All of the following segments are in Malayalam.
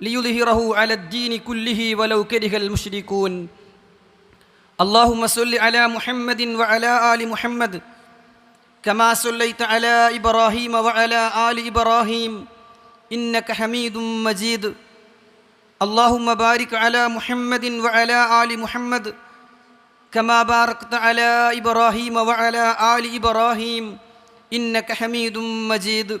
ليظهره على الدين كله ولو كره المشركون اللهم صل على محمد وعلى آل محمد كما صليت على إبراهيم وعلى آل إبراهيم إنك حميد مجيد اللهم بارك على محمد وعلى آل محمد كما باركت على إبراهيم وعلى آل إبراهيم إنك حميد مجيد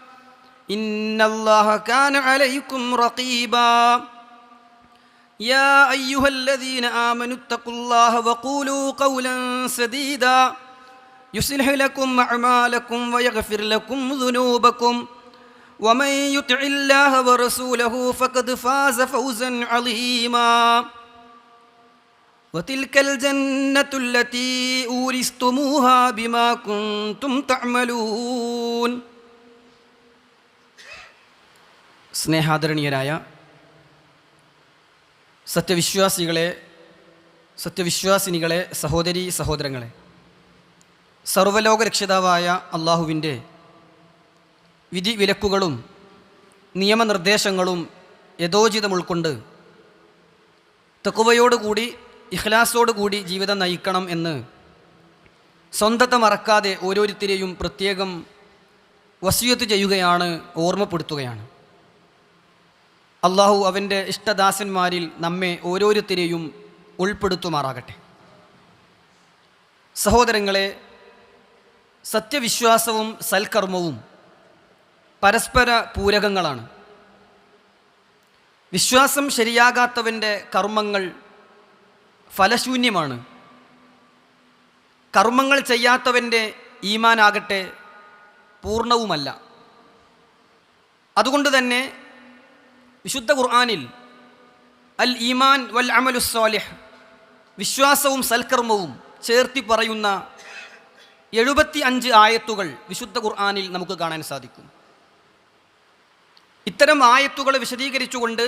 إن الله كان عليكم رقيبا يا أيها الذين آمنوا اتقوا الله وقولوا قولا سديدا يصلح لكم أعمالكم ويغفر لكم ذنوبكم ومن يطع الله ورسوله فقد فاز فوزا عظيما وتلك الجنة التي أورثتموها بما كنتم تعملون സ്നേഹാദരണീയരായ സത്യവിശ്വാസികളെ സത്യവിശ്വാസിനികളെ സഹോദരി സഹോദരങ്ങളെ സർവലോക രക്ഷിതാവായ അള്ളാഹുവിന്റെ വിധി വിലക്കുകളും നിയമനിർദ്ദേശങ്ങളും യഥോചിതം ഉൾക്കൊണ്ട് തെക്കുവയോടുകൂടി ഇഖ്ലാസോടുകൂടി ജീവിതം നയിക്കണം എന്ന് സ്വന്തത്തെ മറക്കാതെ ഓരോരുത്തരെയും പ്രത്യേകം വസിയത്ത് ചെയ്യുകയാണ് ഓർമ്മപ്പെടുത്തുകയാണ്. അള്ളാഹു അവന്റെ ഇഷ്ടദാസന്മാരിൽ നമ്മെ ഓരോരുത്തരെയും ഉൾപ്പെടുത്തുമാറാകട്ടെ. സഹോദരങ്ങളെ സത്യവിശ്വാസവും സൽക്കർമ്മവും പരസ്പര പൂരകങ്ങളാണ്. വിശ്വാസം ശരിയാകാത്തവന്റെ കർമ്മങ്ങൾ ഫലശൂന്യമാണ്. കർമ്മങ്ങൾ ചെയ്യാത്തവന്റെ ഈമാനാകട്ടെ പൂർണവുമല്ല അതുകൊണ്ട് തന്നെ വിശുദ്ധ ഖുർആാനിൽ അൽ ഈമാൻ വൽ അമലുസ്വാലിഹ് വിശ്വാസവും സൽക്കർമ്മവും ചേർത്തി പറയുന്ന എഴുപത്തി അഞ്ച് ആയത്തുകൾ വിശുദ്ധ ഖുർആാനിൽ നമുക്ക് കാണാൻ സാധിക്കും. ഇത്തരം ആയത്തുകൾ വിശദീകരിച്ചുകൊണ്ട്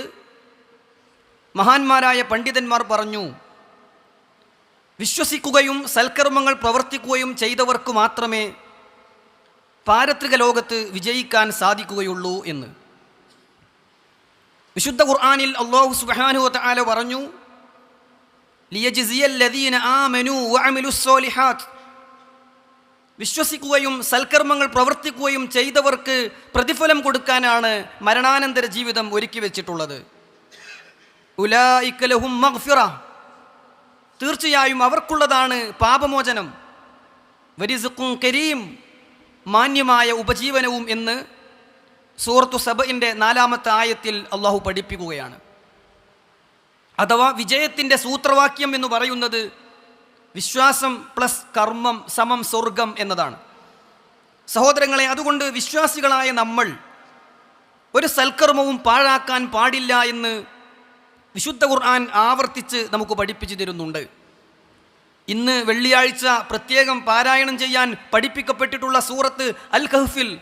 മഹാന്മാരായ പണ്ഡിതന്മാർ പറഞ്ഞു വിശ്വസിക്കുകയും സൽക്കർമ്മങ്ങൾ പ്രവർത്തിക്കുകയും ചെയ്തവർക്ക് മാത്രമേ പാരത്രിക ലോകത്ത് വിജയിക്കാൻ സാധിക്കുകയുള്ളൂ എന്ന്. വിശുദ്ധ ഖുർആാനിൽ അള്ളാഹു സുബാനു താല പറഞ്ഞു വിശ്വസിക്കുകയും സൽക്കർമ്മങ്ങൾ പ്രവർത്തിക്കുകയും ചെയ്തവർക്ക് പ്രതിഫലം കൊടുക്കാനാണ് മരണാനന്തര ജീവിതം ഒരുക്കി വെച്ചിട്ടുള്ളത്. മഗ്ഫിറ. തീർച്ചയായും അവർക്കുള്ളതാണ് പാപമോചനം. വരിസുക്കും കരീം. മാന്യമായ ഉപജീവനവും എന്ന് സൂറത്തു സബയിന്റെ നാലാമത്തെ ആയത്തിൽ അള്ളാഹു പഠിപ്പിക്കുകയാണ്. അഥവാ വിജയത്തിന്റെ സൂത്രവാക്യം എന്ന് പറയുന്നത് വിശ്വാസം പ്ലസ് കർമ്മം സമം സ്വർഗം എന്നതാണ്. സഹോദരങ്ങളെ അതുകൊണ്ട് വിശ്വാസികളായ നമ്മൾ ഒരു സൽക്കർമ്മവും പാഴാക്കാൻ പാടില്ല എന്ന് വിശുദ്ധ ഖുർആൻ ആവർത്തിച്ച് നമുക്ക് പഠിപ്പിച്ചു തരുന്നുണ്ട്. ഇന്ന് വെള്ളിയാഴ്ച പ്രത്യേകം പാരായണം ചെയ്യാൻ പഠിപ്പിക്കപ്പെട്ടിട്ടുള്ള സൂറത്ത് അൽ ഖഹ്ഫിൽ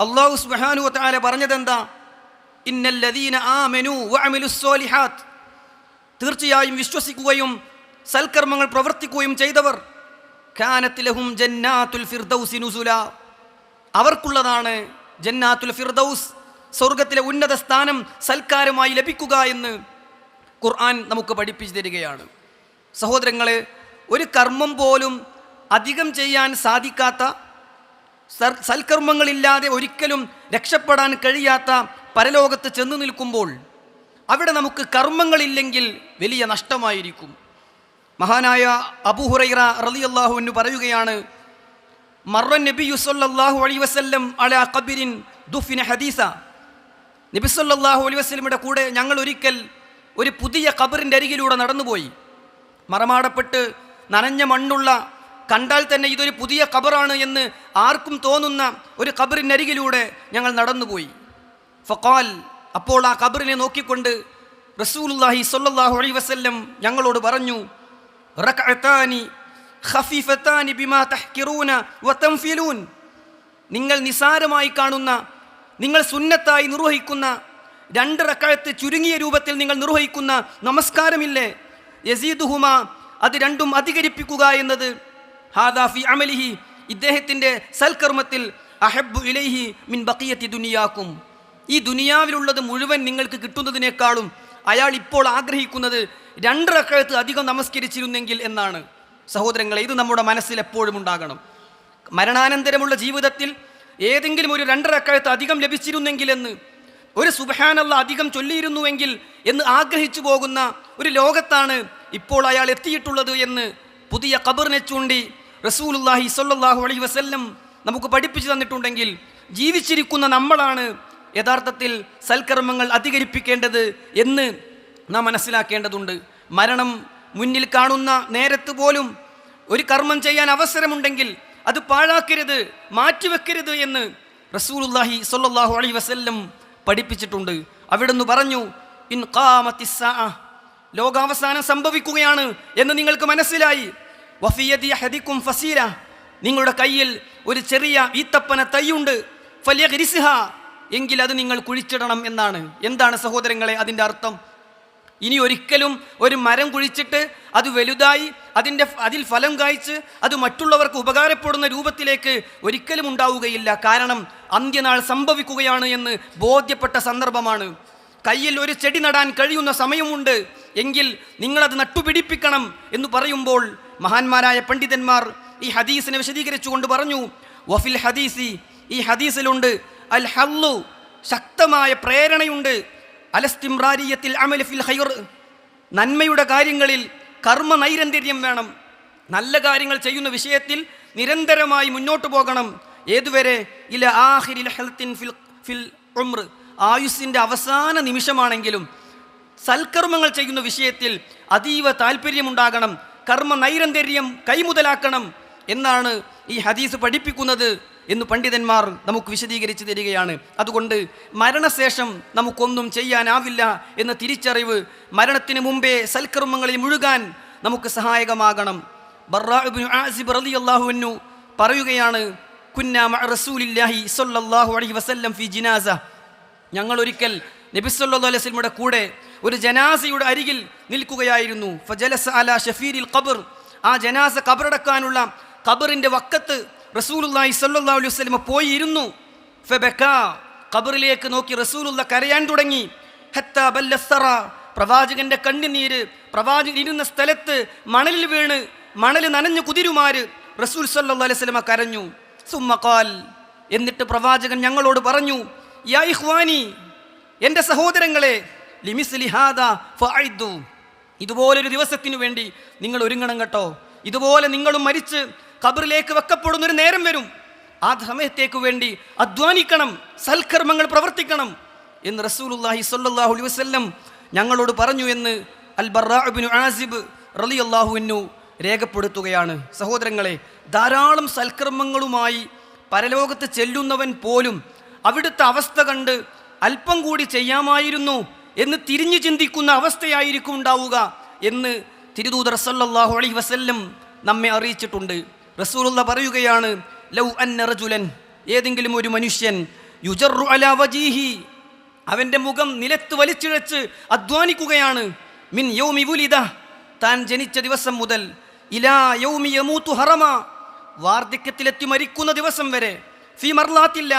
അള്ളാഹു സുബ്ഹാനഹു വതആല പറഞ്ഞതെന്താ? ഇന്നല്ലദീന മെനു വഅമിലുസ്സോലിഹാത്ത് തീർച്ചയായും വിശ്വസിക്കുകയും സൽക്കർമ്മങ്ങൾ പ്രവർത്തിക്കുകയും ചെയ്തവർ ഖാനത്തിലഹും ജന്നാത്തുൽ ഫിർദൗസി നുസുല. അവർക്കുള്ളതാണ് ജന്നാത്തുൽ ഫിർദൗസ് സ്വർഗത്തിലെ ഉന്നത സ്ഥാനം സൽക്കാരമായി ലഭിക്കുക എന്ന് ഖുർആൻ നമുക്ക് പഠിപ്പിച്ചു തരികയാണ്. സഹോദരങ്ങളെ ഒരു കർമ്മം പോലും അധികം ചെയ്യാൻ സാധിക്കാത്ത സൽക്കർമ്മങ്ങളില്ലാതെ ഒരിക്കലും രക്ഷപ്പെടാൻ കഴിയാത്ത പരലോകത്ത് ചെന്നു നിൽക്കുമ്പോൾ അവിടെ നമുക്ക് കർമ്മങ്ങളില്ലെങ്കിൽ വലിയ നഷ്ടമായിരിക്കും. മഹാനായ അബൂഹുറൈറ റളിയല്ലാഹു എന്ന് പറയുകയാണ് മറ നബി സല്ലല്ലാഹു അലി വസ്ല്ലം അല കബിരിൻ ദുഫിന ഹദീസ. നബി സല്ലല്ലാഹു അലൈഹി വസല്ലമയുടെ കൂടെ ഞങ്ങൾ ഒരിക്കൽ ഒരു പുതിയ കബറിന്റെ അരികിലൂടെ നടന്നുപോയി. മറമാടപ്പെട്ട് നനഞ്ഞ മണ്ണുള്ള കണ്ടാൽ തന്നെ ഇതൊരു പുതിയ ഖബറാണ് എന്ന് ആർക്കും തോന്നുന്ന ഒരു ഖബറിനരികിലൂടെ ഞങ്ങൾ നടന്നുപോയി. ഫക്കാൽ അപ്പോൾ ആ ഖബറിനെ നോക്കിക്കൊണ്ട് റസൂലുള്ളാഹി സ്വല്ലല്ലാഹു അലൈ വസ്ല്ലം ഞങ്ങളോട് പറഞ്ഞു നിങ്ങൾ നിസാരമായി കാണുന്ന നിങ്ങൾ സുന്നത്തായി നിർവഹിക്കുന്ന രണ്ട് റക്കായത്ത് ചുരുങ്ങിയ രൂപത്തിൽ നിങ്ങൾ നിർവഹിക്കുന്ന നമസ്കാരമില്ലേ? യസീദുഹുമ അത് രണ്ടും അധികരിപ്പിക്കുക എന്നത് ഹാദാഫി അമലിഹി ഇദ്ദേഹത്തിന്റെ സൽക്കർമ്മത്തിൽ അഹബ്ബു ഇലൈഹി മിൻ ബക്കിയത്തി ദുനിയാക്കും. ഈ ദുനിയാവിലുള്ളത് മുഴുവൻ നിങ്ങൾക്ക് കിട്ടുന്നതിനേക്കാളും അയാൾ ഇപ്പോൾ ആഗ്രഹിക്കുന്നത് രണ്ട് റക്കായത്ത് അധികം നമസ്കരിച്ചിരുന്നെങ്കിൽ എന്നാണ്. സഹോദരങ്ങളെ ഇത് നമ്മുടെ മനസ്സിൽ എപ്പോഴും ഉണ്ടാകണം. മരണാനന്തരമുള്ള ജീവിതത്തിൽ ഏതെങ്കിലും ഒരു രണ്ടരക്കാലത്ത് അധികം ലഭിച്ചിരുന്നെങ്കിലെന്ന് ഒരു സുബഹാനല്ല അധികം ചൊല്ലിയിരുന്നുവെങ്കിൽ എന്ന് ആഗ്രഹിച്ചു പോകുന്ന ഒരു ലോകത്താണ് ഇപ്പോൾ അയാൾ എത്തിയിട്ടുള്ളത് എന്ന് പുതിയ കബറിനെ ചൂണ്ടി റസൂലുല്ലാഹി സ്വല്ലല്ലാഹു അലൈഹി വസ്ല്ലം നമുക്ക് പഠിപ്പിച്ചു തന്നിട്ടുണ്ടെങ്കിൽ ജീവിച്ചിരിക്കുന്ന നമ്മളാണ് യഥാർത്ഥത്തിൽ സൽക്കർമ്മങ്ങൾ അധികരിപ്പിക്കേണ്ടത് എന്ന് നാം മനസ്സിലാക്കേണ്ടതുണ്ട്. മരണം മുന്നിൽ കാണുന്ന നേരത്ത് പോലും ഒരു കർമ്മം ചെയ്യാൻ അവസരമുണ്ടെങ്കിൽ അത് പാഴാക്കരുത് മാറ്റിവെക്കരുത് എന്ന് റസൂലുല്ലാഹി സ്വല്ലല്ലാഹു അലൈഹി വസ്ല്ലം പഠിപ്പിച്ചിട്ടുണ്ട്. അവിടുന്ന് പറഞ്ഞു ഇൻ ഖാമത്തിസ്സാഅ ലോകാവസാനം സംഭവിക്കുകയാണ് എന്ന് നിങ്ങൾക്ക് മനസ്സിലായി. വഫിയദി ഹദിക്കും ഫസീല. നിങ്ങളുടെ കയ്യിൽ ഒരു ചെറിയ ഈത്തപ്പന തൈയുണ്ട്. ഫലിയഗ്രിസ്ഹ എങ്കിൽ അത് നിങ്ങൾ കുഴിച്ചിടണം എന്നാണ്. എന്താണ് സഹോദരങ്ങളെ അതിന്റെ അർത്ഥം? ഇനി ഒരിക്കലും ഒരു മരം കുഴിച്ചിട്ട് അത് വലുതായി അതിന്റെ അതിൽ ഫലം കായ്ച്ച് അത് മറ്റുള്ളവർക്ക് ഉപകാരപ്പെടുന്ന രൂപത്തിലേക്ക് ഒരിക്കലും ഉണ്ടാവുകയില്ല. കാരണം അന്ത്യനാൾ സംഭവിക്കുകയാണ് എന്ന് ബോധ്യപ്പെട്ട സന്ദർഭമാണ്. കയ്യിൽ ഒരു ചെടി നടാൻ കഴിയുന്ന സമയമുണ്ട്. എങ്കിൽ നിങ്ങളത് നട്ടുപിടിപ്പിക്കണം എന്ന് പറയുമ്പോൾ മഹാന്മാരായ പണ്ഡിതന്മാർ ഈ ഹദീസിനെ വിശദീകരിച്ചുകൊണ്ട് പറഞ്ഞു വഫിൽ ഹദീസി ഈ ഹദീസിലുണ്ട് അൽ ഹല്ലു ശക്തമായ പ്രേരണയുണ്ട് അലസ്തിംറാരിയത്തിൽ അമൽ ഫിൽ നന്മയുടെ കാര്യങ്ങളിൽ കർമ്മ നൈരന്തര്യം വേണം നല്ല കാര്യങ്ങൾ ചെയ്യുന്ന വിഷയത്തിൽ നിരന്തരമായി മുന്നോട്ട് പോകണം ഏതുവരെ? ഇല ആഹിരിൽ ഹെൽത്തിൻ ഫിൽ ഫിൽ ഉമ്ര ആയുസ്സിന്റെ അവസാന നിമിഷമാണെങ്കിലും സൽക്കർമ്മങ്ങൾ ചെയ്യുന്ന വിഷയത്തിൽ അതീവ താല്പര്യമുണ്ടാകണം കർമ്മ നൈരന്തര്യം കൈമുതലാക്കണം എന്നാണ് ഈ ഹദീസ് പഠിപ്പിക്കുന്നത് എന്ന് പണ്ഡിതന്മാർ നമുക്ക് വിശദീകരിച്ച് തരികയാണ്. അതുകൊണ്ട് മരണശേഷം നമുക്കൊന്നും ചെയ്യാനാവില്ല എന്ന തിരിച്ചറിവ് മരണത്തിന് മുമ്പേ സൽക്കർമ്മങ്ങളിൽ മുഴുകാൻ നമുക്ക് സഹായകമാകണം. ബർറാഇബ്നു ആസിബ് പറയുകയാണ് കുന്ന റസൂലില്ലാഹി സൊല്ലാഹു അലൈഹി വസല്ലം ഫി ജിനാസ. ഞങ്ങൾ ഒരിക്കൽ നബി സല്ലല്ലാഹു അലൈഹി വസല്ലമയുടെ കൂടെ ഒരു ജനാസയുടെ അരികിൽ നിൽക്കുകയായിരുന്നു. ഫജലസ് അലാ ഷഫീരിൽ ഖബർ. ആ ജനാസ ഖബറടക്കാനുള്ള ഖബറിന്റെ വക്കത്ത് റസൂലുള്ളാഹി സ്വല്ലല്ലാഹു അലൈഹി വസ്ലമ പോയി ഇരുന്നു ഫബക. ഖബറിലേക്ക് നോക്കി റസൂലുള്ള കരയാൻ തുടങ്ങി. ഹത്താ ബല്ലസ്സറ പ്രവാചകന്റെ കണ്ണുനീര് പ്രവാചകൻ ഇരുന്ന സ്ഥലത്ത് മണലിൽ വീണ് മണൽ നനഞ്ഞു കുതിരുമാര് റസൂൽ സല്ലാ അലൈഹി കരഞ്ഞു. സുമ്മ ഖാൽ. എന്നിട്ട് പ്രവാചകൻ ഞങ്ങളോട് പറഞ്ഞു യാ ഇഖ്വാനി എന്റെ സഹോദരങ്ങളെ ലിമിസ് ഹാദാ ഫഅഇദ്ദു. ഇതുപോലൊരു ദിവസത്തിനു വേണ്ടി നിങ്ങൾ ഒരുങ്ങണം കേട്ടോ. ഇതുപോലെ നിങ്ങളും മരിച്ച് കബറിലേക്ക് വെക്കപ്പെടുന്നൊരു നേരം വരും. ആ സമയത്തേക്ക് വേണ്ടി അധ്വാനിക്കണം സൽക്കർമ്മങ്ങൾ പ്രവർത്തിക്കണം എന്ന് റസൂലുള്ളാഹി സ്വല്ലല്ലാഹു അലൈഹി വസല്ലം ഞങ്ങളോട് പറഞ്ഞു എന്ന് അൽ ബറാബിനു ആസിബ് റളിയല്ലാഹു അൻഹു രേഖപ്പെടുത്തുകയാണ്. സഹോദരങ്ങളെ ധാരാളം സൽക്കർമ്മങ്ങളുമായി പരലോകത്ത് ചെല്ലുന്നവൻ പോലും അവിടുത്തെ അവസ്ഥ കണ്ട് അല്പം കൂടി ചെയ്യാമായിരുന്നു എന്ന് തിരിഞ്ഞു ചിന്തിക്കുന്ന അവസ്ഥയായിരിക്കും ഉണ്ടാവുക എന്ന് തിരുദൂതർ സല്ലല്ലാഹു അലൈഹി വസല്ലം നമ്മെ അറിയിച്ചിട്ടുണ്ട്. റസൂലുള്ള പറയുകയാണ് ലൗ അന്നറജുലൻ ഏതെങ്കിലും ഒരു മനുഷ്യൻ യുജറു അല വജീഹി അവന്റെ മുഖം നിലത്ത് വലിച്ചിഴച്ച് അധ്വാനിക്കുകയാണ്. മിൻ യൗമി വുലിദ താൻ ജനിച്ച ദിവസം മുതൽ ഇലാ യൗമി യമൂത്തു ഹറമ വാർദ്ധക്യത്തിലെത്തി മരിക്കുന്ന ദിവസം വരെ ഫി മർലാത്തില്ല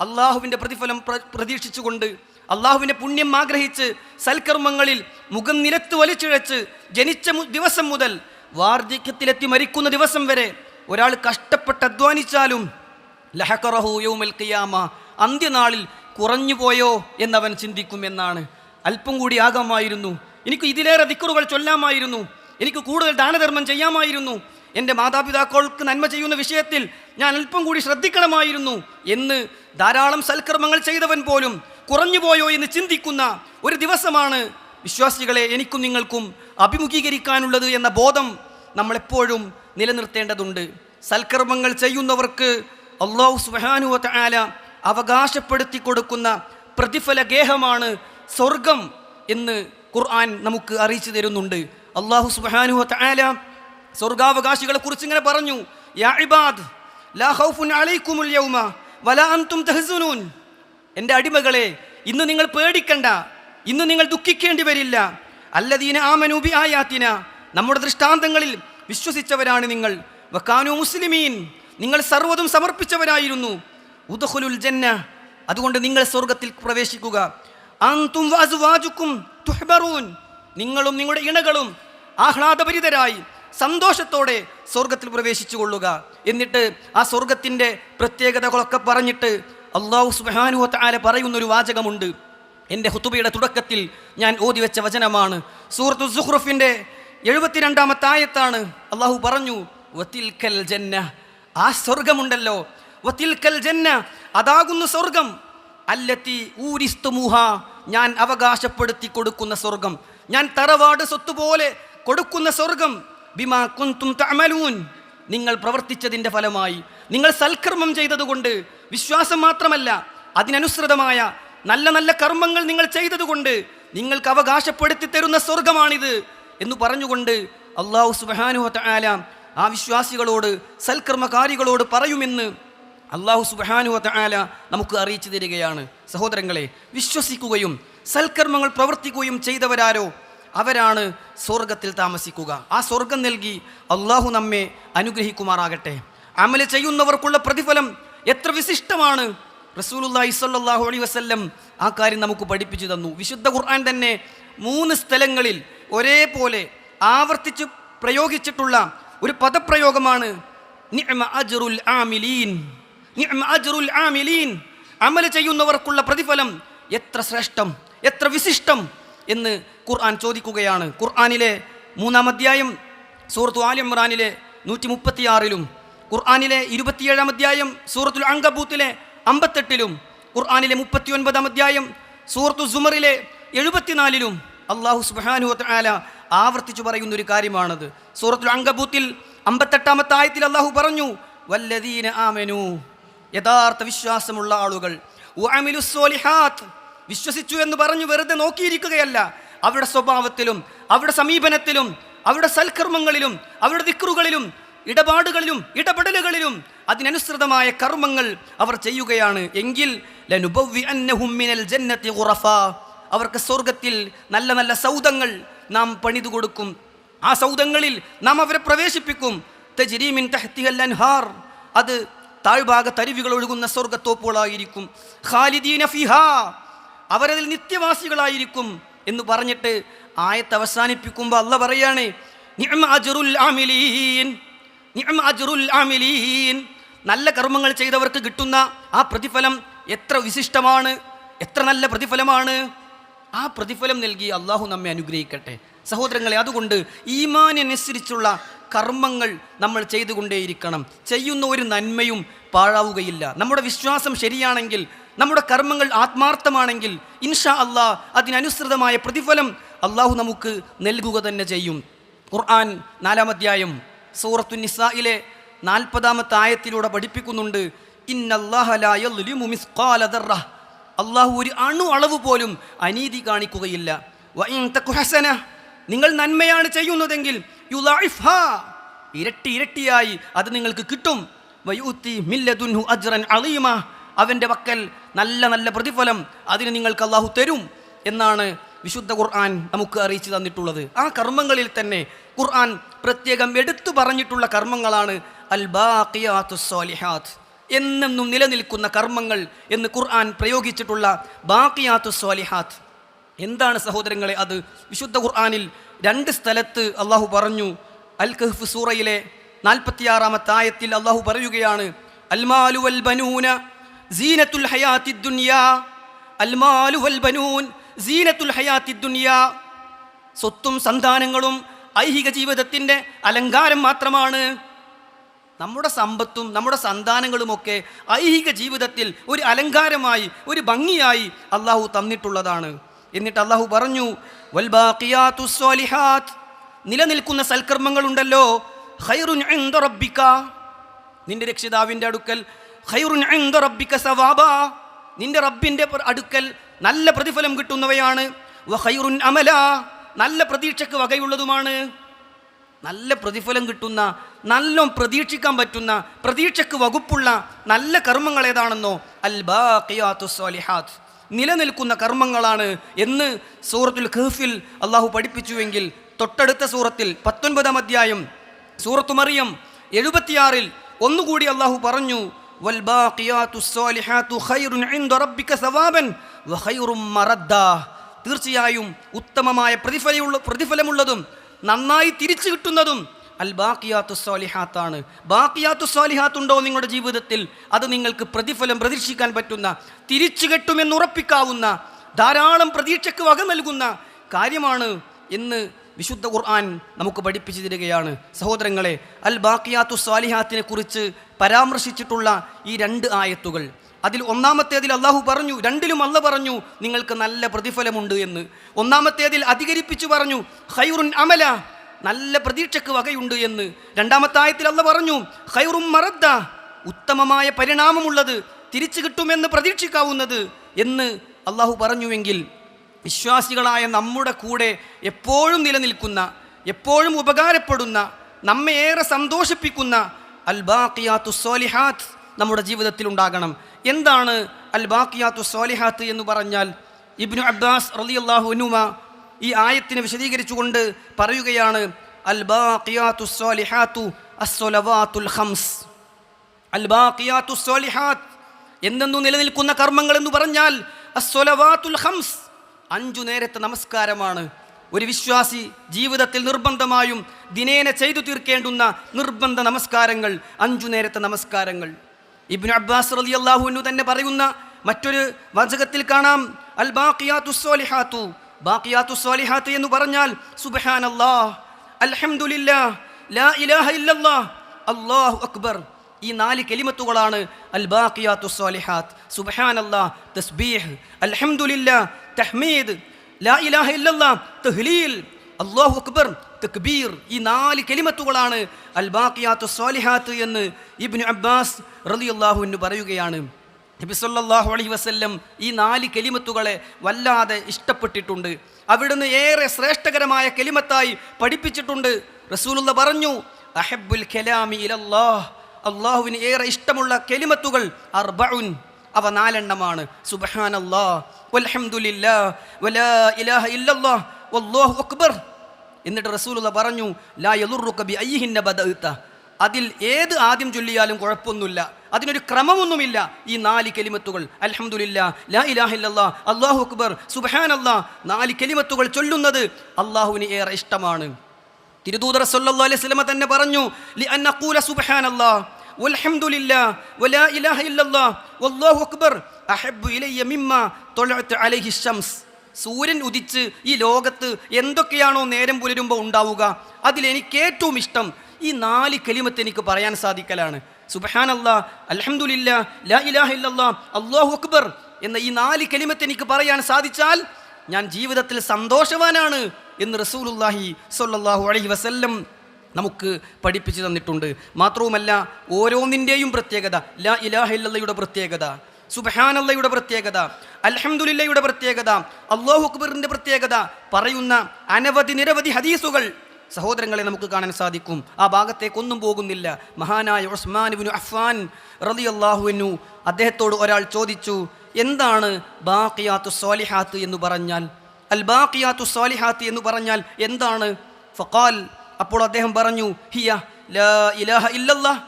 അള്ളാഹുവിന്റെ പ്രതിഫലം പ്രതീക്ഷിച്ചുകൊണ്ട് അള്ളാഹുവിന്റെ പുണ്യം ആഗ്രഹിച്ച് സൽക്കർമ്മങ്ങളിൽ മുഖം നിരത്ത് വലിച്ചിഴച്ച് ജനിച്ച ദിവസം മുതൽ വാർദ്ധക്യത്തിലെത്തി മരിക്കുന്ന ദിവസം വരെ ഒരാൾ കഷ്ടപ്പെട്ട് അധ്വാനിച്ചാലും ലഹക്കറഹു യൗമൽ ഖിയാമ അന്ത്യനാളിൽ കുറഞ്ഞുപോയോ എന്നവൻ ചിന്തിക്കും എന്നാണ് അല്പം കൂടി ആകാമായിരുന്നു. എനിക്ക് ഇതിലേറെ ദിക്കറുകൾ ചൊല്ലാമായിരുന്നു. എനിക്ക് കൂടുതൽ ദാനധർമ്മം ചെയ്യാമായിരുന്നു. എന്റെ മാതാപിതാക്കൾക്ക് നന്മ ചെയ്യുന്ന വിഷയത്തിൽ ഞാൻ അല്പം കൂടി ശ്രദ്ധിക്കണമായിരുന്നു എന്ന് ധാരാളം സൽക്കർമ്മങ്ങൾ ചെയ്തവൻ പോലും കുറഞ്ഞുപോയോ എന്ന് ചിന്തിക്കുന്ന ഒരു ദിവസമാണ് വിശ്വാസികളെ എനിക്കും നിങ്ങൾക്കും അഭിമുഖീകരിക്കാനുള്ളത് എന്ന ബോധം നമ്മളെപ്പോഴും നിലനിർത്തേണ്ടതുണ്ട്. സൽക്കർമ്മങ്ങൾ ചെയ്യുന്നവർക്ക് അള്ളാഹു സുബാനുവ ആല അവകാശപ്പെടുത്തി കൊടുക്കുന്ന പ്രതിഫല ഗേഹമാണ് സ്വർഗം എന്ന് ഖുർആൻ നമുക്ക് അറിയിച്ചു തരുന്നുണ്ട്. അള്ളാഹു സുബാനുവ ആല സ്വർഗാവകാശികളെ കുറിച്ച് ഇങ്ങനെ പറഞ്ഞു ഇബാദ് ലാ യൗമ എന്റെ അടിമകളെ ഇന്ന് നിങ്ങൾ പേടിക്കണ്ട ഇന്ന് നിങ്ങൾ ദുഃഖിക്കേണ്ടി വരില്ല. അല്ലദീന ആമനൂബി ആയാത്തിന നമ്മുടെ ദൃഷ്ടാന്തങ്ങളിൽ വിശ്വസിച്ചവരാണ് നിങ്ങൾ. വക്കാനു മുസ്ലിമീൻ നിങ്ങൾ സർവതും സമർപ്പിച്ചവരായിരുന്നു. ഉദഹുലുൽ ജന്ന അതുകൊണ്ട് നിങ്ങൾ സ്വർഗത്തിൽ പ്രവേശിക്കുക. അൻതും വഅസ്വാജുക്കും തുഹ്ബറൂൻ നിങ്ങളും നിങ്ങളുടെ ഇണകളും ആഹ്ലാദഭരിതരായി. സന്തോഷത്തോടെ സ്വർഗത്തിൽ പ്രവേശിച്ചു കൊള്ളുക എന്നിട്ട് ആ സ്വർഗത്തിന്റെ പ്രത്യേകതകളൊക്കെ പറഞ്ഞിട്ട് അള്ളാഹു സുബാനുവത്ത് ആല പറയുന്നൊരു വാചകമുണ്ട്. എന്റെ ഹുത്തുബയുടെ തുടക്കത്തിൽ ഞാൻ ഓതി വെച്ച വചനമാണ്. സൂറത്തു സുഹ്റുഫിന്റെ എഴുപത്തിരണ്ടാമത്തെ ആയത്താണ്. അള്ളാഹു പറഞ്ഞു വത്തിൽക്കൽ ജന്ന ആ സ്വർഗമുണ്ടല്ലോ വത്തിൽക്കൽ ജന്ന അതാകുന്ന സ്വർഗം അല്ലത്തി ഊരിസ്തുമുഹ ഞാൻ അവകാശപ്പെടുത്തി കൊടുക്കുന്ന സ്വർഗം ഞാൻ തറവാട് സ്വത്തുപോലെ കൊടുക്കുന്ന സ്വർഗം ബിമാ കുന്തും തഅമലൂൻ. നിങ്ങൾ പ്രവർത്തിച്ചതിന്റെ ഫലമായി നിങ്ങൾ സൽക്കർമ്മം ചെയ്തതുകൊണ്ട് വിശ്വാസം മാത്രമല്ല അതിനനുസൃതമായ നല്ല നല്ല കർമ്മങ്ങൾ നിങ്ങൾ ചെയ്തതുകൊണ്ട് നിങ്ങൾക്ക് അവകാശപ്പെടുത്തി തരുന്ന സ്വർഗമാണിത് എന്ന് പറഞ്ഞുകൊണ്ട് അള്ളാഹു സുബാനു ആല ആ വിശ്വാസികളോട് സൽക്കർമ്മകാരികളോട് പറയുമെന്ന് അള്ളാഹു സുബാനു ആല നമുക്ക് അറിയിച്ചു തരികയാണ്. സഹോദരങ്ങളെ വിശ്വസിക്കുകയും സൽക്കർമ്മങ്ങൾ പ്രവർത്തിക്കുകയും ചെയ്തവരാരോ അവരാണ് സ്വർഗത്തിൽ താമസിക്കുക. ആ സ്വർഗം നൽകി അള്ളാഹു നമ്മെ അനുഗ്രഹിക്കുമാറാകട്ടെ. അമൽ ചെയ്യുന്നവർക്കുള്ള പ്രതിഫലം എത്ര വിശിഷ്ടമാണ്. റസൂലുല്ലാഹി സ്വല്ലല്ലാഹു അലൈ വസ്ല്ലം ആ കാര്യം നമുക്ക് പഠിപ്പിച്ചു തന്നു. വിശുദ്ധ ഖുർആൻ തന്നെ മൂന്ന് സ്ഥലങ്ങളിൽ ഒരേപോലെ ആവർത്തിച്ച് പ്രയോഗിച്ചിട്ടുള്ള ഒരു പദപ്രയോഗമാണ് അമൽ ചെയ്യുന്നവർക്കുള്ള പ്രതിഫലം എത്ര ശ്രേഷ്ഠം എത്ര വിശിഷ്ടം. എന്ന് ഖുർആൻ ചോദിക്കുകയാണ്. ഖുർആാനിലെ മൂന്നാം അധ്യായം സൂറത്തു ആലി ഇമ്രാനിലെ നൂറ്റി മുപ്പത്തിയാറിലും ഖുർആാനിലെ ഇരുപത്തിയേഴാം അധ്യായം സൂറത്തുൽ അങ്കബൂത്തിലെ അമ്പത്തെട്ടിലും ഖുർആാനിലെ മുപ്പത്തി ഒൻപതാം അധ്യായം സൂറത്തു സുമറിലെ എഴുപത്തിനാലിലും അള്ളാഹു സുബാനു ആല ആവർത്തിച്ചു പറയുന്ന ഒരു കാര്യമാണത്. സൂറത്തുൽ അങ്കബൂത്തിൽ അമ്പത്തെട്ടാമത്തെ ആയത്തിൽ അള്ളാഹു പറഞ്ഞു വല്ലദീന ആമനു. യഥാർത്ഥ വിശ്വാസമുള്ള ആളുകൾ വിശ്വസിച്ചു എന്ന് പറഞ്ഞു വെറുതെ നോക്കിയിരിക്കുകയല്ല. അവരുടെ സ്വഭാവത്തിലും അവരുടെ സമീപനത്തിലും അവരുടെ സൽക്കർമ്മങ്ങളിലും അവരുടെ ദിക്റുകളിലും ഇടപാടുകളിലും ഇടപെടലുകളിലും അതിനനുസൃതമായ കർമ്മങ്ങൾ അവർ ചെയ്യുകയാണ്. എങ്കിൽ. അവർക്ക് സ്വർഗത്തിൽ നല്ല നല്ല സൗദങ്ങൾ നാം പണിതു കൊടുക്കും. ആ സൗദങ്ങളിൽ നാം അവരെ പ്രവേശിപ്പിക്കും. തജ്രീമിൻ തഹ്തിഹൽ അൻഹാർ. അത് താഴ്ഭാഗ തരുവികൾ ഒഴുകുന്ന സ്വർഗത്തോപ്പുകളായിരിക്കും ഖാലിദീന ഫിഹാ. അവരതിൽ നിത്യവാസികളായിരിക്കും എന്ന് പറഞ്ഞിട്ട് ആയത്ത് അവസാനിപ്പിക്കുമ്പോൾ അല്ല പറയാണ് നല്ല കർമ്മങ്ങൾ ചെയ്തവർക്ക് കിട്ടുന്ന ആ പ്രതിഫലം എത്ര വിശിഷ്ടമാണ് എത്ര നല്ല പ്രതിഫലമാണ്. ആ പ്രതിഫലം നൽകി അള്ളാഹു നമ്മെ അനുഗ്രഹിക്കട്ടെ. സഹോദരങ്ങളെ അതുകൊണ്ട് ഈമാനനുസരിച്ചുള്ള കർമ്മങ്ങൾ നമ്മൾ ചെയ്തുകൊണ്ടേയിരിക്കണം. ചെയ്യുന്ന ഒരു നന്മയും പാഴാവുകയില്ല. നമ്മുടെ വിശ്വാസം ശരിയാണെങ്കിൽ നമ്മുടെ കർമ്മങ്ങൾ ആത്മാർത്ഥമാണെങ്കിൽ ഇൻഷാ അള്ളാഹ് അതിനനുസൃതമായ പ്രതിഫലം അള്ളാഹു നമുക്ക് നൽകുക തന്നെ ചെയ്യും. ഖുർആൻ നാലാം അധ്യായം സൂറത്തു നിസായിലെ നാൽപ്പതാമത്തെ ആയത്തിലൂടെ പഠിപ്പിക്കുന്നുണ്ട്. അള്ളാഹു ഒരു അണു അളവ് പോലും അനീതി കാണിക്കുകയില്ല. നിങ്ങൾ നന്മയാണ് ചെയ്യുന്നതെങ്കിൽ ഇരട്ടി ഇരട്ടിയായി അത് നിങ്ങൾക്ക് കിട്ടും. അജ്റൻ അളീമ അവന്റെ പക്കൽ നല്ല നല്ല പ്രതിഫലം അതിന് നിങ്ങൾക്ക് അള്ളാഹു തരും എന്നാണ് വിശുദ്ധ ഖുർആൻ നമുക്ക് അറിയിച്ചു തന്നിട്ടുള്ളത്. ആ കർമ്മങ്ങളിൽ തന്നെ ഖുർആൻ പ്രത്യേകം എടുത്തു പറഞ്ഞിട്ടുള്ള കർമ്മങ്ങളാണ് അൽ ബാഖിയാത്തു എന്നെന്നും നിലനിൽക്കുന്ന കർമ്മങ്ങൾ എന്ന് ഖുർആൻ പ്രയോഗിച്ചിട്ടുള്ള ബാക്കിയാത്തു സ്വാലിഹാത്ത്. എന്താണ് സഹോദരങ്ങളെ അത്? വിശുദ്ധ ഖുർആാനിൽ രണ്ട് സ്ഥലത്ത് അള്ളാഹു പറഞ്ഞു അൽ കഹ്ഫ് സൂറയിലെ നാൽപ്പത്തിയാറാമത്തെ ആയത്തിൽ അള്ളാഹു പറയുകയാണ് അൽമാലു അൽ ബനൂന സീനത്തുൽ ഹയാത്തി ദുനിയാ അൽമാലു ബനൂൻ സീനത്തുൽ ഹയാത്തി ദുനിയാ. സ്വത്തും സന്താനങ്ങളും ഐഹിക ജീവിതത്തിന്റെ അലങ്കാരം മാത്രമാണ്. നമ്മുടെ സമ്പത്തും നമ്മുടെ സന്താനങ്ങളുമൊക്കെ ഐഹിക ജീവിതത്തിൽ ഒരു അലങ്കാരമായി ഒരു ഭംഗിയായി അള്ളാഹു തന്നിട്ടുള്ളതാണ്. എന്നിട്ട് അള്ളാഹു പറഞ്ഞു നിലനിൽക്കുന്ന സൽക്കർമ്മങ്ങളുണ്ടല്ലോ. റബ്ബിക. നിന്റെ രക്ഷിതാവിന്റെ അടുക്കൽ നിന്റെ റബ്ബിന്റെ അടുക്കൽ നല്ല പ്രതിഫലം കിട്ടുന്നവയാണ്. വ ഖൈറുൻ അമല. നല്ല പ്രതീക്ഷയ്ക്ക് വകയുള്ളതുമാണ്. നല്ല പ്രതിഫലം കിട്ടുന്ന നല്ല പ്രതീക്ഷിക്കാൻ പറ്റുന്ന പ്രതീക്ഷയ്ക്ക് വകുപ്പുള്ള നല്ല കർമ്മങ്ങൾ ഏതാണെന്നോ? അൽ ബാഖിയാത്തു സ്വലിഹാത്ത്. നിലനിൽക്കുന്ന കർമ്മങ്ങളാണ് എന്ന് സൂറത്തുൽ ഖഹഫിൽ അള്ളാഹു പഠിപ്പിച്ചുവെങ്കിൽ തൊട്ടടുത്ത സൂറത്തിൽ പത്തൊൻപതാം അധ്യായം സൂറത്തു മറിയം എഴുപത്തിയാറിൽ ഒന്നുകൂടി അള്ളാഹു പറഞ്ഞു തീർച്ചയായും ഉത്തമമായ പ്രതിഫലമുള്ള പ്രതിഫലമുള്ളതും നന്നായി തിരിച്ചു കിട്ടുന്നതും അൽ ബാക്കിയാത്തു സ്വാലിഹാത്താണ്. ബാക്കിയാത്തു സ്വാലിഹാത്ത് ഉണ്ടോ നിങ്ങളുടെ ജീവിതത്തിൽ? അത് നിങ്ങൾക്ക് പ്രതിഫലം പ്രതീക്ഷിക്കാൻ പറ്റുന്ന തിരിച്ചു കെട്ടുമെന്ന് ഉറപ്പിക്കാവുന്ന ധാരാളം പ്രതീക്ഷയ്ക്ക് വക നൽകുന്ന കാര്യമാണ് എന്ന് വിശുദ്ധ ഖുർആൻ നമുക്ക് പഠിപ്പിച്ചു തരികയാണ്. സഹോദരങ്ങളെ അൽ ബാക്കിയാത്തു സ്വാലിഹാത്തിനെ കുറിച്ച് പരാമർശിച്ചിട്ടുള്ള ഈ രണ്ട് ആയത്തുകൾ. അതിൽ ഒന്നാമത്തേതിൽ അള്ളാഹു പറഞ്ഞു രണ്ടിലും അല്ല പറഞ്ഞു നിങ്ങൾക്ക് നല്ല പ്രതിഫലമുണ്ട് എന്ന്. ഒന്നാമത്തേതിൽ അധികരിപ്പിച്ചു പറഞ്ഞു ഹൈറുൻ അമല നല്ല പ്രതീക്ഷയ്ക്ക് വകയുണ്ട് എന്ന്. രണ്ടാമത്തെ ആയത്തിൽ അല്ല പറഞ്ഞു ഹൈറും മറദ്ദ ഉത്തമമായ പരിണാമമുള്ളത് തിരിച്ചു കിട്ടുമെന്ന് പ്രതീക്ഷിക്കാവുന്നത് എന്ന് അള്ളാഹു പറഞ്ഞുവെങ്കിൽ വിശ്വാസികളായ നമ്മുടെ കൂടെ എപ്പോഴും നിലനിൽക്കുന്ന എപ്പോഴും ഉപകാരപ്പെടുന്ന നമ്മെ ഏറെ സന്തോഷിപ്പിക്കുന്ന അൽ സ്വാലിഹാത്ത് നമ്മുടെ ജീവിതത്തിൽ ഉണ്ടാകണം. എന്താണ് അൽ സ്വാലിഹാത്ത് എന്ന് പറഞ്ഞാൽ? ഇബ്നു അബ്ബാസ് റലി അള്ളാഹുനുമ ഈ ആയത്തിനെ വിശദീകരിച്ചുകൊണ്ട് പറയുകയാണ് അൽ ബാക്കിയാത്തു സ്വാലിഹാത്തു അസ്വലവാത്തുൽ ഖംസ് അൽ എന്നെന്നു നിലനിൽക്കുന്ന കർമ്മങ്ങൾ എന്ന് പറഞ്ഞാൽ അസ്സൊലവാത്തുൽ ഖംസ്. അഞ്ചു നേരത്തെ നമസ്കാരമാണ്. ഒരു വിശ്വാസി ജീവിതത്തിൽ നിർബന്ധമായും ദിനേന ചെയ്തു തീർക്കേണ്ടുന്ന നിർബന്ധ നമസ്കാരങ്ങൾ അഞ്ചു നേരത്തെ നമസ്കാരങ്ങൾ. ഇബ്നു അബ്ബാസ് റളിയല്ലാഹു അൻഹു തന്നെ പറയുന്ന മറ്റൊരു വാചകത്തിൽ കാണാം അൽ ബാഖിയാത്തു സ്വാലിഹാത്തു ബാഖിയാത്തു സ്വാലിഹാത്ത് എന്ന് പറഞ്ഞാൽ സുബ്ഹാനല്ലാഹ് അൽഹംദുലില്ലാഹ് ലാ ഇലാഹ ഇല്ലല്ലാഹ് അല്ലാഹു അക്ബർ. ഈ നാല് കെലിമത്തുകളാണ് അൽ ബാഖിയാത്തു സുബഹാൻ സുബ്ഹാനല്ലാഹ് തസ്ബീഹ് അൽഹംദുലില്ലാഹ് തഹ്മീദ് ലാ ഇലാഹ ഇല്ലല്ലാഹ് തഹ്ലീൽ അല്ലാഹു അക്ബർ തക്ബീർ ഈ നാല് കെലിമത്തുകളാണ് അൽ ബാഖിയാത്തു സ്വാലിഹാത്ത് എന്ന് ഇബ്നു അബ്ബാസ് റളിയല്ലാഹു അൻഹു പറയുകയാണ്. നബി സല്ലല്ലാഹു അലൈഹി വസല്ലം ഈ നാല് കെലിമത്തുകളെ വല്ലാതെ ഇഷ്ടപ്പെട്ടിട്ടുണ്ട്. അവിടുന്ന് ഏറെ ശ്രേഷ്ഠകരമായ കെലിമത്തായി പഠിപ്പിച്ചിട്ടുണ്ട്. റസൂലുള്ള പറഞ്ഞു അഹബുൽ കലാമി ഇലല്ലാഹ്. അള്ളാഹുവിന് ഏറെ ഇഷ്ടമുള്ള കെലിമത്തുകൾ അർബഉൻ. അവ നാലെണ്ണമാണ്. സുബ്ഹാനല്ലാഹ് വൽഹംദുലില്ലാ വലാ ഇലാഹ വല്ലാഹു അക്ബർ. എന്നിട്ട് റസൂലുള്ള പറഞ്ഞു ലാ ബി അതിൽ ഏത് ആദ്യം ചൊല്ലിയാലും കുഴപ്പമൊന്നുമില്ല. അതിനൊരു ക്രമമൊന്നുമില്ല ഈ നാല് കെലിമത്തുകൾ. അൽഹംദുലില്ലാ ലാ അല്ലാഹു അക്ബർ സുബ്ഹാനല്ലാഹ്. നാല് കെലിമത്തുകൾ ചൊല്ലുന്നത് അള്ളാഹുവിന് ഏറെ ഇഷ്ടമാണ്. തിരുദൂതർ സല്ലാ അലൈഹി സ്വലമ തന്നെ പറഞ്ഞു ലി അന്നൂല സുബഹാൻ വൽഹംദുലില്ലാഹ് വലാ ഇലാഹ ഇല്ലല്ലാഹ് വല്ലാഹു അക്ബർ അഹബ്ബു ഇലയ്യ മിമ്മ തൊലഅത്ത് അലൈഹി ഷംസ് സൂര്യൻ ഉദിച്ച് ഈ ലോകത്ത് എന്തൊക്കെയാണോ നേരം പുലരുമ്പോൾ ഉണ്ടാവുക. അതിലെനിക്ക് ഏറ്റവും ഇഷ്ടം ഈ നാല് കലിമത്ത് എനിക്ക് പറയാൻ സാധിക്കലാണ്. സുബഹാനല്ലാ അൽഹംദുലില്ലാ ലാ ഇലാഹ ഇല്ലല്ലാ അല്ലാഹു അക്ബർ എന്ന ഈ നാല് കലിമത്ത് എനിക്ക് പറയാൻ സാധിച്ചാൽ ഞാൻ ജീവിതത്തിൽ സന്തോഷവാനാണ് എന്ന് റസൂലുല്ലാഹി സ്വല്ലല്ലാഹു അലഹി വസല്ലം നമുക്ക് പഠിപ്പിച്ചു തന്നിട്ടുണ്ട്. മാത്രവുമല്ല ഓരോന്നിന്റെയും പ്രത്യേകത ലാ ഇലാഹ ഇല്ലല്ലയുടെ പ്രത്യേകത സുബഹാനല്ലയുടെ പ്രത്യേകത അലഹമുല്ലയുടെ പ്രത്യേകത അള്ളാഹു അക്ബറിന്റെ പ്രത്യേകത പറയുന്ന അനവധി നിരവധി ഹദീസുകൾ സഹോദരങ്ങളെ നമുക്ക് കാണാൻ സാധിക്കും. ആ ഭാഗത്തേക്കൊന്നും പോകുന്നില്ല. മഹാനായ ഉസ്മാൻ അഫ്വാൻ അഫ്ഫാൻ അള്ളാഹുവിനു അദ്ദേഹത്തോട് ഒരാൾ ചോദിച്ചു എന്താണ് ബാക്കിയാത്തു സ്വാലിഹാത്ത് എന്ന് പറഞ്ഞാൽ? അൽ ബാക്കിയാത്തു സാലിഹാത്ത് എന്ന് പറഞ്ഞാൽ എന്താണ്? ഫഖാൽ അപ്പോൾ അദ്ദേഹം പറഞ്ഞു ഹിയ ലാ ഇലാഹ ഇല്ലല്ലാഹ്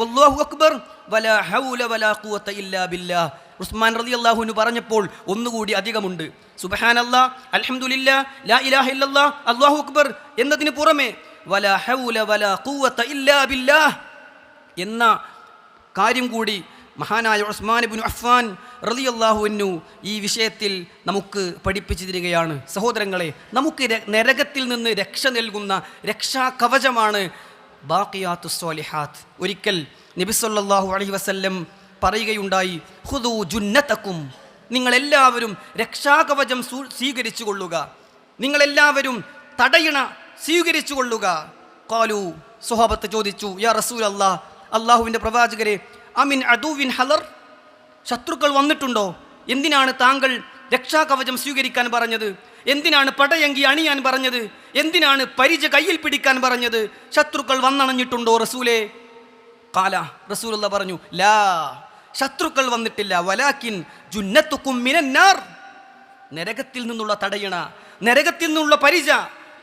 വല്ലാഹു അക്ബർ വലാ ഹൗല വലാ ഖുവത ഇല്ലാ ഉസ്മാൻ പറഞ്ഞപ്പോൾ ഒന്നുകൂടി അധികമുണ്ട്. ലാ ഇലാഹ അക്ബർ എന്നതിന് പുറമെ ഹൗല ഇല്ലാ എന്ന കാര്യം കൂടി മഹാനായ ഉസ്മാൻ ബിൻ അഫ്ഫാൻ റളിയല്ലാഹുവിനു ഈ വിഷയത്തിൽ നമുക്ക് പഠിപ്പിച്ചു തരികയാണ് സഹോദരങ്ങളെ നമുക്ക് നരകത്തിൽ നിന്ന് രക്ഷ നൽകുന്ന രക്ഷാ കവചമാണ് ബാക്കിയാത്തു സ്വാലിഹാത്ത്. ഒരിക്കൽ നബി അലഹി വസല്ലം പറയുകയുണ്ടായി ഹുദു ജുന്നത്തക്കും നിങ്ങളെല്ലാവരും രക്ഷാകവചം സ്വീകരിച്ചു കൊള്ളുക നിങ്ങളെല്ലാവരും തടയണ സ്വീകരിച്ചു കൊള്ളുക കാലു സുഹാബത്ത് ചോദിച്ചു യാ റസൂൽ അള്ളാഹ് അള്ളാഹുവിന്റെ പ്രവാചകരെ അമിൻ അദുവിൻ ഹലർ. ശത്രുക്കൾ വന്നിട്ടുണ്ടോ? എന്തിനാണ് താങ്കൾ രക്ഷാകവചം സ്വീകരിക്കാൻ പറഞ്ഞത്? എന്തിനാണ് പടയങ്കി അണിയാൻ പറഞ്ഞത്? എന്തിനാണ് പരിച കയ്യിൽ പിടിക്കാൻ പറഞ്ഞത്? ശത്രുക്കൾ വന്നണഞ്ഞിട്ടുണ്ടോ റസൂലേ? കാല റസൂലുള്ള പറഞ്ഞു ലാ ശത്രുക്കൾ വന്നിട്ടില്ല. വലാക്കിൻ ജുന്നത്തുക്കും മിനന്നാർ നരകത്തിൽ നിന്നുള്ള തടയണ നരകത്തിൽ നിന്നുള്ള പരിച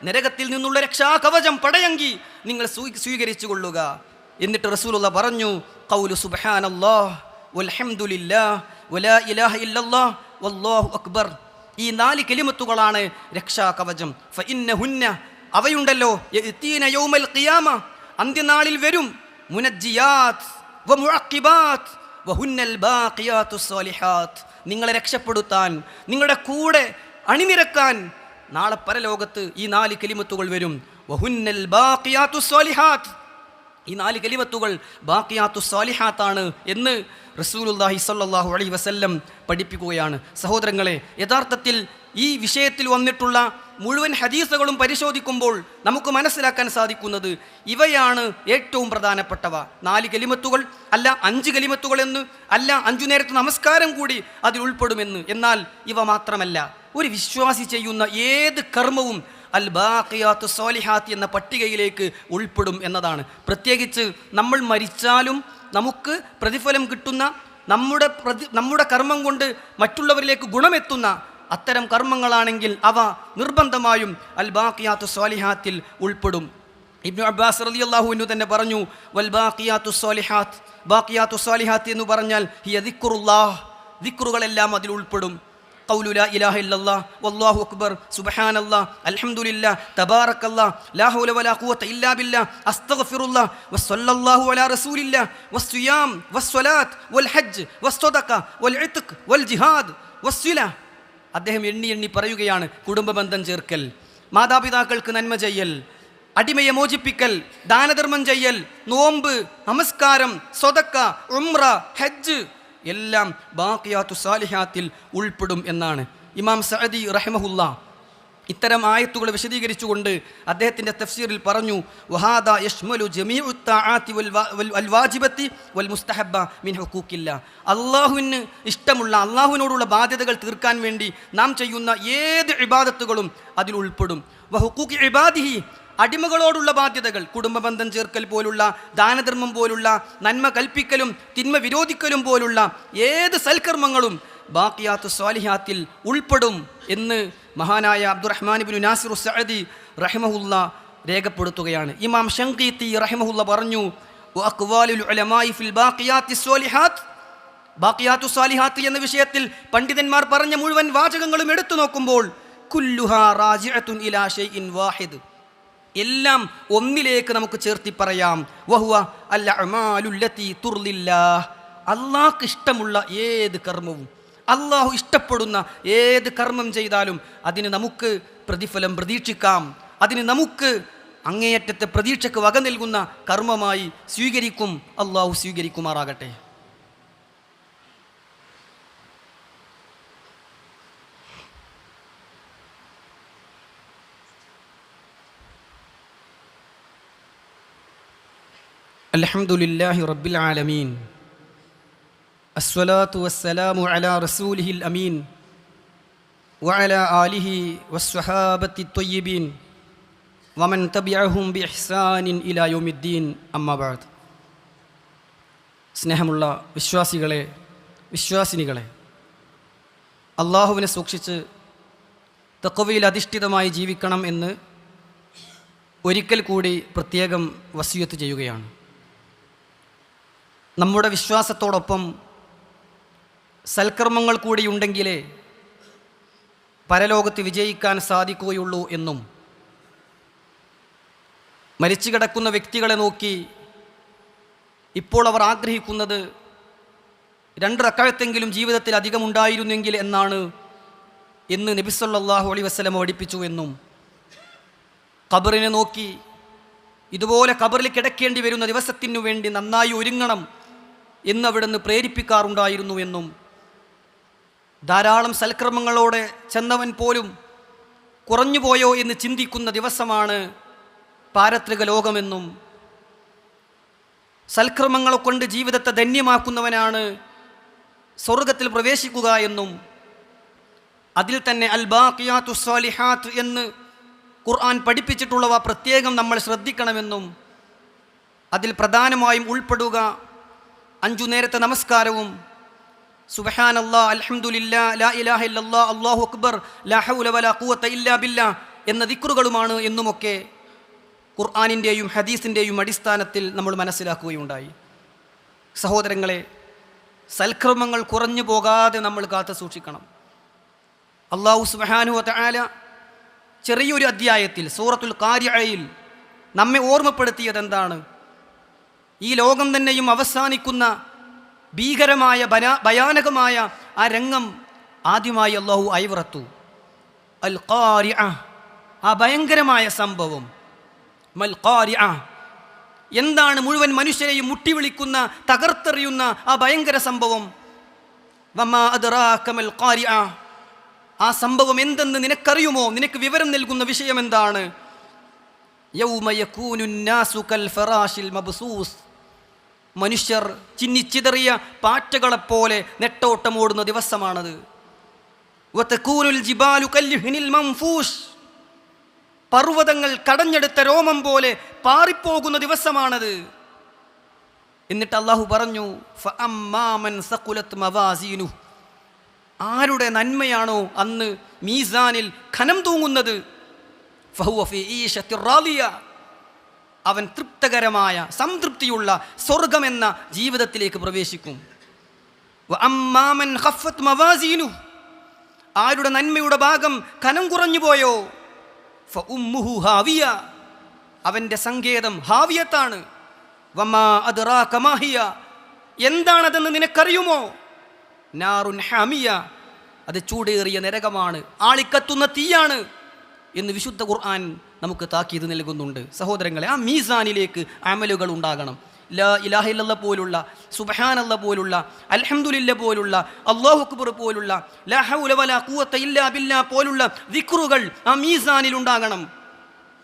നരകത്തിൽ നിന്നുള്ള രക്ഷാകവചം പടയങ്കി നിങ്ങൾ സ്വീ- സ്വീകരിച്ചു കൊള്ളുക എന്നിട്ട് റസൂലുള്ള പറഞ്ഞു കൗലു സുബ്ഹാനല്ലാഹ് വൽഹംദുലില്ലാഹ് വലാ ഇലാഹ ഇല്ലല്ലാഹ് വല്ലാഹു അക്ബർ. ഈ നാല് കെലിമത്തുകളാണ് രക്ഷാകവചം. ഫഇന്നഹുന്ന അവയുണ്ടല്ലോ യഅ്തീന യൗമൽ ഖിയാമ അന്ത്യനാളിൽ വരും മുനജ്ജിയാത്ത് സാലിഹാത്ത് നിങ്ങളെ രക്ഷപ്പെടുത്താൻ നിങ്ങളുടെ കൂടെ അണിനിരക്കാൻ നാളെ പരലോകത്ത് ഈ നാല് കലിമത്തുകൾ വരും. വഹുന്നൽ സ്വാലിഹാത്ത് ഈ നാല് കലിമത്തുകൾ ബാക്കിയാത്തു സാലിഹാത്താണ് എന്ന് റസൂലുല്ലാഹി സല്ലാഹു അലൈഹി വസല്ലം പഠിപ്പിക്കുകയാണ്. സഹോദരങ്ങളെ യഥാർത്ഥത്തിൽ ഈ വിഷയത്തിൽ വന്നിട്ടുള്ള മുഴുവൻ ഹദീസുകളും പരിശോധിക്കുമ്പോൾ നമുക്ക് മനസ്സിലാക്കാൻ സാധിക്കുന്നത് ഇവയാണ് ഏറ്റവും പ്രധാനപ്പെട്ടവ. നാല് കലിമത്തുകൾ അല്ല അഞ്ച് കലിമത്തുകൾ എന്ന് അല്ല അഞ്ചു നേരത്തെ നമസ്കാരം കൂടി അതിൽ ഉൾപ്പെടുമെന്ന്. എന്നാൽ ഇവ മാത്രമല്ല. ഒരു വിശ്വാസി ചെയ്യുന്ന ഏത് കർമ്മവും അൽ ബാഖിയാത്തു സോലിഹാത്ത് എന്ന പട്ടികയിലേക്ക് ഉൾപ്പെടും എന്നതാണ്. പ്രത്യേകിച്ച് നമ്മൾ മരിച്ചാലും നമുക്ക് പ്രതിഫലം കിട്ടുന്ന നമ്മുടെ പ്രതി നമ്മുടെ കർമ്മം കൊണ്ട് മറ്റുള്ളവരിലേക്ക് ഗുണമെത്തുന്ന അത്തരം കർമ്മങ്ങളാണെങ്കിൽ അവ നിർബന്ധമായും അൽ ബാഖിയാത്തു സ്വാലിഹാത്തിൽ ഉൾപ്പെടും. ഇബ്നു അബ്ബാസ് റളിയല്ലാഹു തന്നെ പറഞ്ഞു വൽ ബാഖിയാത്തു സ്വാലിഹാത്ത് ബാഖിയാത്തു സ്വാലിഹാത്ത് എന്ന് പറഞ്ഞാൽ ഹിയ ദിക്കുറുല്ലാഹ് ദിക്റുകളെല്ലാം അതിൽ ഉൾപ്പെടും. കൗലുല ഇലാഹ ഇല്ലല്ലാ വല്ലാഹു അക്ബർ സുബ്ഹാനല്ലാ അൽഹംദുലില്ലാ തബാറക്കല്ലാ ലാ ഹൗല വലാ ഖുവത ഇല്ലാ ബില്ലാ അസ്തഗ്ഫിറുല്ലാ വസ്സല്ലല്ലാഹു അലാ റസൂലില്ലാ വസ്സുയാം വസ്സലാത്ത് വൽ ഹജ്ജ് വസ്സദഖ വൽ ഇത്ഖ് വൽ ജിഹാദ് വസ്സില. അദ്ദേഹം എണ്ണി എണ്ണി പറയുകയാണ് കുടുംബ ബന്ധം ചേർക്കൽ മാതാപിതാക്കൾക്ക് നന്മ ചെയ്യൽ അടിമയെ മോചിപ്പിക്കൽ ദാനധർമ്മം ചെയ്യൽ നോമ്പ് നമസ്കാരം സ്വതക്ക ഉമ്ര ഹജ്ജ് എല്ലാം ബാക്കിയാത്തു സാലിഹാത്തിൽ ഉൾപ്പെടും എന്നാണ്. ഇമാം സഅദി റഹ്മഹുല്ല ഇത്തരം ആയത്തുകൾ വിശദീകരിച്ചുകൊണ്ട് അദ്ദേഹത്തിന്റെ തഫ്സീറിൽ പറഞ്ഞു വഹാദ യഷ്മലു ജമീഉ വൽ വാജിബത്തി വൽ മുസ്തഹബ്ബ മിൻ ഹുക്കൂക്കില്ല അള്ളാഹുവിന് ഇഷ്ടമുള്ള അള്ളാഹുവിനോടുള്ള ബാധ്യതകൾ തീർക്കാൻ വേണ്ടി നാം ചെയ്യുന്ന ഏത് ഇബാദത്തുകളും അതിൽ ഉൾപ്പെടും. വഹുക്കൂക്കി ഇബാദിഹി അടിമകളോടുള്ള ബാധ്യതകൾ കുടുംബബന്ധം ചേർക്കൽ പോലുള്ള ദാനധർമ്മം പോലുള്ള നന്മ കൽപ്പിക്കലും തിന്മ വിരോധിക്കലും പോലുള്ള ഏത് സൽക്കർമ്മങ്ങളും ബാക്കിയാത്ത് സ്വാലിഹാത്തിൽ ഉൾപ്പെടും എന്ന് മഹാനായ അബ്ദുറഹ്മാൻ ബിൻ നാസിർ സഅദി റഹ്മഹുല്ല രേഖപ്പെടുത്തുകയാണ്. ഇമാം ഷങ്കീത്തി റഹ്മഹുല്ല പറഞ്ഞു ബാക്കിയാത്തു സ്വാലിഹാത്ത് എന്ന വിഷയത്തിൽ പണ്ഡിതന്മാർ പറഞ്ഞ മുഴുവൻ വാചകങ്ങളും എടുത്തു നോക്കുമ്പോൾ കുല്ലുഹാ റാജിഅത്തുൻ ഇലാ ഷൈഇൻ വാഹിദ്. എല്ലാം ഒന്നിലേക്ക് നമുക്ക് ചേർത്തി പറയാം. വഹുവ അല്ല അമാലുല്ലത്തി തുർലില്ലാഹ്. അള്ളാഹ്ക്ക് ഇഷ്ടമുള്ള ഏത് കർമ്മവും അള്ളാഹു ഇഷ്ടപ്പെടുന്ന ഏത് കർമ്മം ചെയ്താലും അതിന് നമുക്ക് പ്രതിഫലം പ്രതീക്ഷിക്കാം. അതിന് നമുക്ക് അങ്ങേയറ്റത്തെ പ്രതീക്ഷയ്ക്ക് വക നൽകുന്ന കർമ്മമായി സ്വീകരിക്കും. അള്ളാഹു സ്വീകരിക്കുമാറാകട്ടെ. الحمد لله رب العالمين الصلاة والسلام على رسوله الأمين وعلى آله والصحابة الطيبين ومن تبعهم بإحسان إلى يوم الدين أما بعد സ്നേഹമുള്ള വിശ്വാസികളെ വിശ്വാസിനികളെ അള്ളാഹുവിനെ സൂക്ഷിച്ച് തക്കവയിൽ അധിഷ്ഠിതമായി ജീവിക്കണം എന്ന് ഒരിക്കൽ കൂടി പ്രത്യേകം വസിയത്ത് ചെയ്യുകയാണ് നമ്മുടെ വിശ്വാസത്തോടൊപ്പം സൽക്കർമ്മങ്ങൾ കൂടിയുണ്ടെങ്കിലേ പരലോകത്ത് വിജയിക്കാൻ സാധിക്കുകയുള്ളൂ എന്നും മരിച്ചു കിടക്കുന്ന വ്യക്തികളെ നോക്കി ഇപ്പോൾ അവർ ആഗ്രഹിക്കുന്നത് രണ്ട് റക്കാഴത്തെങ്കിലും ജീവിതത്തിൽ അധികം ഉണ്ടായിരുന്നെങ്കിൽ എന്നാണ് എന്ന് നബിസല്ലാഹു അലി വസ്ലമ പഠിപ്പിച്ചു എന്നും ഖബറിനെ നോക്കി ഇതുപോലെ ഖബറിൽ കിടക്കേണ്ടി വരുന്ന ദിവസത്തിനു വേണ്ടി നന്നായി ഒരുങ്ങണം എന്ന് അവിടുന്ന് പ്രേരിപ്പിക്കാറുണ്ടായിരുന്നു എന്നും ധാരാളം സൽക്രമങ്ങളോടെ ചെന്നവൻ പോലും കുറഞ്ഞുപോയോ എന്ന് ചിന്തിക്കുന്ന ദിവസമാണ് പാരത്രിക ലോകമെന്നും സൽക്രമങ്ങളെ കൊണ്ട് ജീവിതത്തെ ധന്യമാക്കുന്നവനാണ് സ്വർഗത്തിൽ പ്രവേശിക്കുക എന്നും അതിൽ തന്നെ അൽ ബാഖിയാത്തു സ്വാലിഹാത്ത് എന്ന് ഖുർആൻ പഠിപ്പിച്ചിട്ടുള്ളവ പ്രത്യേകം നമ്മൾ ശ്രദ്ധിക്കണമെന്നും അതിൽ പ്രധാനമായും ഉൾപ്പെടുക അഞ്ചു നേരത്തെ നമസ്കാരവും. സുബഹാൻ അല്ലാ അൽഹംദുലില്ലാ ലാ ഇലാഹ ഇല്ലല്ലാ അല്ലാഹു അക്ബർ ലാ ഹൗല വലാ ഖുവത ഇല്ലാ ബില്ല എന്ന ദിക്റുകളുമാണ് എന്നുമൊക്കെ ഖുർആാനിന്റെയും ഹദീസിന്റെയും അടിസ്ഥാനത്തിൽ നമ്മൾ മനസ്സിലാക്കുകയുണ്ടായി. സഹോദരങ്ങളെ സൽക്രമങ്ങൾ കുറഞ്ഞു പോകാതെ നമ്മൾ കാത്തു സൂക്ഷിക്കണം. അള്ളാഹു സുബഹാനു ആല ചെറിയൊരു അധ്യായത്തിൽ സൂറത്തുൽ കാര്യയിൽ നമ്മെ ഓർമ്മപ്പെടുത്തിയത് എന്താണ് ഈ ലോകം തന്നെയും അവസാനിക്കുന്ന ഭീകരമായ ഭയാനകമായ ആ രംഗം ആദ്യമായി അള്ളാഹു അയവിറത്തു അൽ ഖാരി ആ ഭയങ്കരമായ സംഭവം. മൽ ഖാരി എന്താണ് മുഴുവൻ മനുഷ്യരെയും മുട്ടി വിളിക്കുന്ന തകർത്തെറിയുന്ന ആ ഭയങ്കര സംഭവം. വമാ അദറാക്കമൽ ഖാരി ആ സംഭവം എന്തെന്ന് നിനക്കറിയുമോ? നിനക്ക് വിവരം നൽകുന്ന വിഷയം എന്താണ്? യൗമ യകൂനുന്നാസു കൽ ഫറാഷിൽ മബ്സൂസ്. മനുഷ്യർ ചിന്നിച്ചിതറിയ പാറ്റകളെപ്പോലെ നെട്ടോട്ടമോടുന്ന ദിവസമാണത്. പർവതങ്ങൾ കടഞ്ഞെടുത്ത രോമം പോലെ പാറിപ്പോകുന്ന ദിവസമാണത്. എന്നിട്ട് അള്ളാഹു പറഞ്ഞു ആരുടെ നന്മയാണോ അന്ന് മീസാനിൽ ഖനം തൂങ്ങുന്നത്? ഫഹുവ ഫീ ഈശത്തിർ റാദിയ അവൻ തൃപ്തകരമായ സംതൃപ്തിയുള്ള സ്വർഗമെന്ന ജീവിതത്തിലേക്ക് പ്രവേശിക്കും. അമ്മാമൻ ആരുടെ നന്മയുടെ ഭാഗം കനം കുറഞ്ഞു പോയോ? ഫ ഹാവിയ. അവന്റെ സങ്കേതം ഹാവിയത്താണ്. വമാ എന്താണതെന്ന് നിനക്കറിയുമോ? നാറുൻ ഹാമിയ. അത് ചൂടേറിയ നരകമാണ്. ആളിക്കത്തുന്ന തീയാണ് എന്ന് വിശുദ്ധ ഖുർആൻ നമുക്ക് താക്കീത് നൽകുന്നുണ്ട്. സഹോദരങ്ങളെ ആ മീസാനിലേക്ക് അമലുകൾ ഉണ്ടാകണം. ലാ ഇലാഹില്ല പോലുള്ള സുബഹാനല്ല പോലുള്ള അൽഹംദുലില്ല പോലുള്ള അള്ളാഹു അക്ബർ പോലുള്ള ലാ ഹൗല വലാ ഖുവത ഇല്ലാ ബില്ലാ പോലുള്ള ദിക്റുകൾ ആ മീസാനിൽ ഉണ്ടാകണം.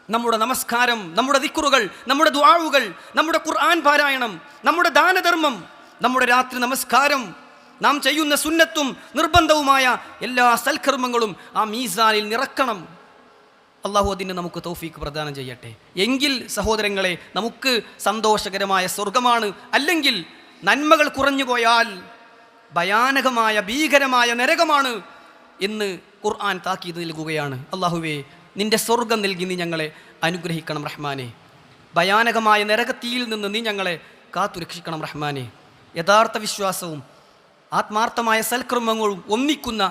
നമ്മുടെ നമസ്കാരം നമ്മുടെ ദിക്റുകൾ നമ്മുടെ ദ്വാവുകൾ നമ്മുടെ ഖുർആൻ പാരായണം നമ്മുടെ ദാനധർമ്മം നമ്മുടെ രാത്രി നമസ്കാരം നാം ചെയ്യുന്ന സുന്നത്തും നിർബന്ധവുമായ എല്ലാ സൽക്കർമ്മങ്ങളും ആ മീസാനിൽ നിറക്കണം. അള്ളാഹു അതിന് നമുക്ക് തൗഫീക്ക് പ്രദാനം ചെയ്യട്ടെ. എങ്കിൽ സഹോദരങ്ങളെ നമുക്ക് സന്തോഷകരമായ സ്വർഗമാണ് അല്ലെങ്കിൽ നന്മകൾ കുറഞ്ഞു പോയാൽ ഭയാനകമായ ഭീകരമായ നരകമാണ് എന്ന് ഖുർആൻ താക്കീത് നൽകുകയാണ്. അള്ളാഹുവേ നിന്റെ സ്വർഗം നൽകി നീ ഞങ്ങളെ അനുഗ്രഹിക്കണം റഹ്മാനെ. ഭയാനകമായ നരകത്തിയിൽ നിന്ന് നീ ഞങ്ങളെ കാത്തുരക്ഷിക്കണം റഹ്മാനെ. യഥാർത്ഥ വിശ്വാസവും ആത്മാർത്ഥമായ സൽക്കർമ്മങ്ങളും ഒന്നിക്കുന്ന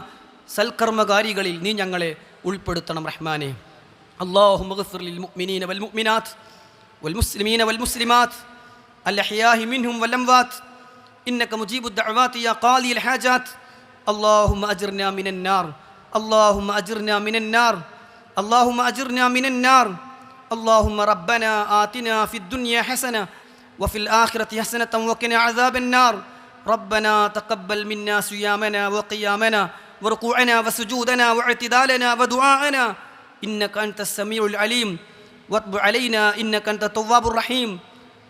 സൽക്കർമ്മകാരികളിൽ നീ ഞങ്ങളെ ഉൾപ്പെടുത്തണം റഹ്മാനെ. اللهم اغفر للمؤمنين والمؤمنات والمسلمين والمسلمات الأحياء منهم والأموات إنك مجيب الدعوات يا قاضي الحاجات اللهم أجرنا من النار اللهم أجرنا من النار اللهم أجرنا من النار اللهم ربنا آتنا في الدنيا حسنة وفي الآخرة حسنة وقنا عذاب النار ربنا تقبل منا صيامنا وقيامنا وركوعنا وسجودنا واعتدالنا ودعاءنا إنك أنت السميع العليم واتب علينا إنك أنت التواب الرحيم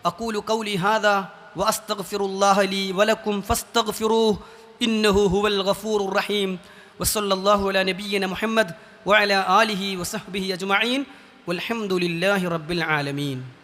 أقول قولي هذا وأستغفر الله لي ولكم فاستغفروه إنه هو الغفور الرحيم وصلى الله على نبينا محمد وعلى آله وصحبه أجمعين والحمد لله رب العالمين